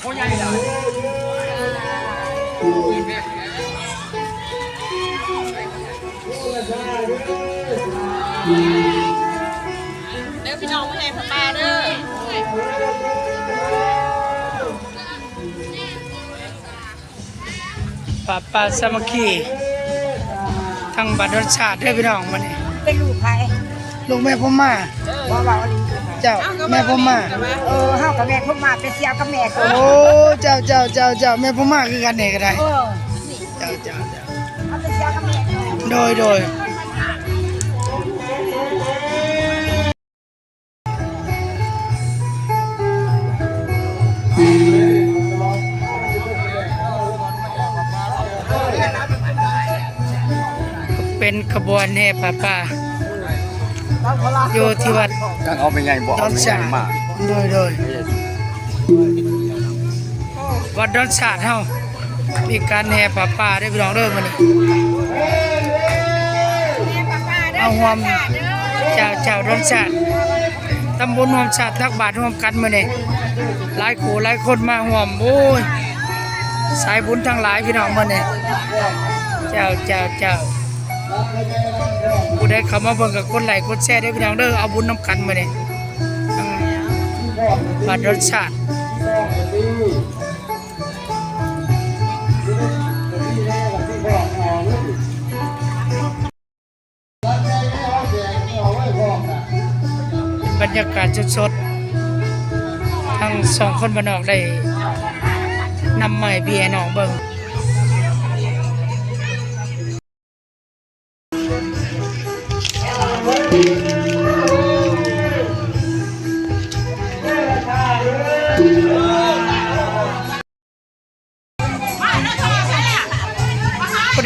เขาใหญ่เลยเด้อพี่น้องมาให้พ่อป้าเด้อป่าป่าสามัคคีทั้งบัตรรสชาติเด้อพี่น้องมานี่เป็นลูกใครลูกแม่พ่อมาว่าว่าลี เจ้าแม่พ่อมา เออเฮากับแม่พุ่มาเป็นเสียวกับแม่ก็โอ้เจ้าเจ้าเจ้าเจ้าแม่พ่อมาคือกันนี่ก็ได้เออเจ้าเจ้าเจ้าเอาเป็นเสียวกับแม่ก็โดยโดยเป็นขบวนแห่ป่าป่า อยู่ที่วัดกันเอาไปใหญ่บ่ดเอาอนไปใหชาญ่ติมากโดยโดยวัดดอนชาติเฮามีการแห่ป่าป่าได้อพี่น้องเด้อมื้อนี้เอาหวมเจ้าเจ้าดอนชาติตำบลหวมชาติทักบาทรวมกันมื้อนี้หลายคู่หลายคนมาหวมโอ้ยสายบุญทั้งหลายพี่น้องมื้อนี้เจ้าเจ้าเจ้า ผู้ใดเข้ามาเบิ่งก็กดไหลค์กดแชร์ได้พี่น้องเด้อเอาบุญนํกันมื้อนี้บัตรสชาติบรรยากาศสดๆทั้งสองคนบนนอกได้นำใหม่เบียร์น้องเบิง พอ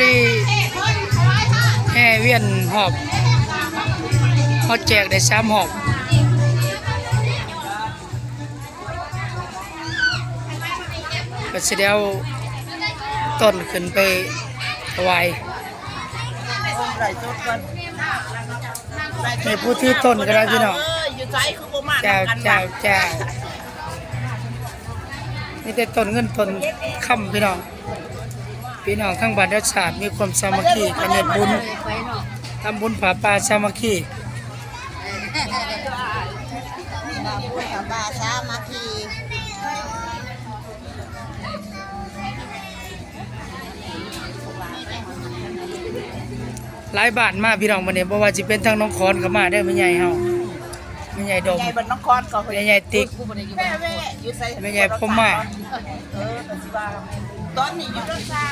ดีแห่เวียนหอบเขาแจกได้สามหอบก็สิเดียวต้นขึ้นไปถวาย ในผู้ที่ต้นก็ได้พี่น้องเอออยู่ใจคือบ่มาเจ้ากันเจ้าเจ้านี่แต่ต้นเงินต้นคำพี่น้อง พี่น้องทั้งบ้านและชาติมีความสามัคคีกันเนตบุญทำบุญผาป่าสามัคคีบาสามัคคี หลายบ้านมาพี่น้องวันนี้บ่ว่าสิเป็นทางน้องคอนก็มาได้อแม่ใหญ่เฮาแม่ใหญ่ดมใหญ่บันน้องคอนก็แม่ใหญ่ติ๊กแม่แม่อยู่ใส่แม่ใหญ่พ่อมาเออก็สิว่าตอนนี้อยู่รถซ่า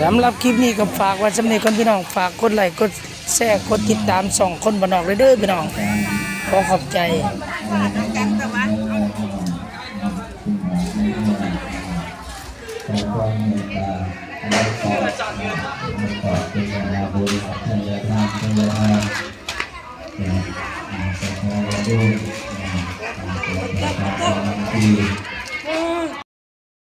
สำหรับคลิปนี้ก็ฝากไว้สำเนีคนพี่น้องฝากกดไลค์กดแชร์กดติดตามสองคนบ้านนอกเลยเด้อพี่น้องขอขอบใจกันแต่ว่า ขอความเมตตาอนุเคราะห์ขอเป็นยาบุญทายาทานทายาทานนะขอขอด้วยนะขอขอพระพรที่